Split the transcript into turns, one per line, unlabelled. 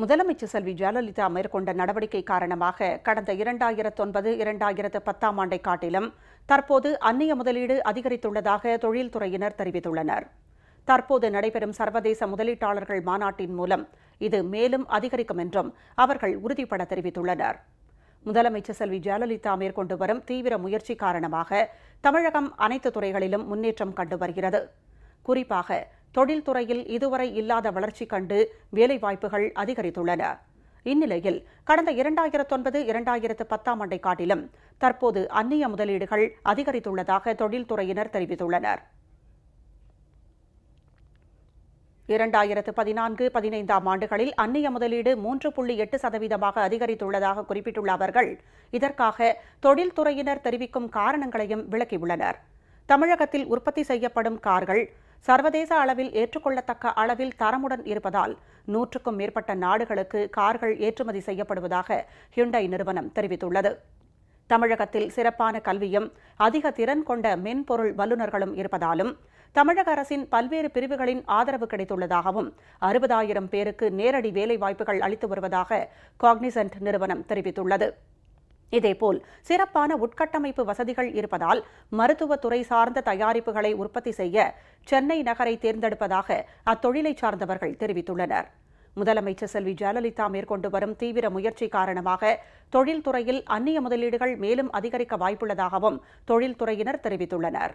முதலமைச்சர் செல்வி ஜெயலலிதா மேற்கொண்ட நடவடிக்கை காரணமாக கடந்த இரண்டாயிரத்தொன்பது இரண்டாயிரத்து பத்தாம் ஆண்டை காட்டிலும் தற்போது அந்நிய முதலீடு அதிகரித்துள்ளதாக தொழில்துறையினர் தெரிவித்துள்ளனர். தற்போது நடைபெறும் சர்வதேச முதலீட்டாளர்கள் மாநாட்டின் மூலம் இது மேலும் அதிகரிக்கும் என்றும் அவர்கள் உறுதிபட தெரிவித்துள்ளனர். முதலமைச்சர் செல்வி ஜெயலலிதா மேற்கொண்டு வரும் தீவிர முயற்சி காரணமாக தமிழகம் அனைத்து துறைகளிலும் முன்னேற்றம் கண்டு வருகிறது. குறிப்பாக தொழில்துறையில் இதுவரை இல்லாத வளர்ச்சி கண்டு வேலைவாய்ப்புகள் அதிகரித்துள்ளன. இந்நிலையில் கடந்த இரண்டாயிரத்தொன்பது இரண்டாயிரத்து பத்தாம் ஆண்டை காட்டிலும் தற்போது அந்நிய முதலீடுகள் அதிகரித்துள்ளதாக தொழில்துறையினர் தெரிவித்துள்ளனர். இரண்டாயிரத்து பதினான்கு பதினைந்தாம் ஆண்டுகளில் அந்நிய முதலீடு மூன்று புள்ளி எட்டு சதவீதமாக அதிகரித்துள்ளதாக குறிப்பிட்டுள்ள அவர்கள் இதற்காக தொழில்துறையினர் தெரிவிக்கும் காரணங்களையும் விளக்கியுள்ளனர். தமிழகத்தில் உற்பத்தி செய்யப்படும் கார்கள் சர்வதேச அளவில் ஏற்றுக்கொள்ளத்தக்க அளவில் தரமுடன் இருப்பதால் நூற்றுக்கும் மேற்பட்ட நாடுகளுக்கு கார்கள் ஏற்றுமதி செய்யப்படுவதாக ஹியுண்டை நிறுவனம் தெரிவித்துள்ளது. தமிழகத்தில் சிறப்பான கல்வியும் அதிக திறன் கொண்ட மென்பொருள் வல்லுநர்களும் இருப்பதாலும் தமிழக அரசின் பல்வேறு பிரிவுகளின் ஆதரவு கிடைத்துள்ளதாகவும் அறுபதாயிரம் பேருக்கு நேரடி வேலைவாய்ப்புகள் அளித்து வருவதாக காக்னிசன்ட் நிறுவனம் தெரிவித்துள்ளது. இதேபோல் சிறப்பான உட்கட்டமைப்பு வசதிகள் இருப்பதால் மருத்துவத்துறை சார்ந்த தயாரிப்புகளை உற்பத்தி செய்ய சென்னை நகரை தேர்ந்தெடுப்பதாக அத்தொழிலை சார்ந்தவர்கள் தெரிவித்துள்ளனர். முதலமைச்சர் செல்வி ஜெயலலிதா மேற்கொண்டு வரும் தீவிர முயற்சி காரணமாக தொழில்துறையில் அந்நிய முதலீடுகள் மேலும் அதிகரிக்க வாய்ப்புள்ளதாகவும் தொழில்துறையினர் தெரிவித்துள்ளனர்.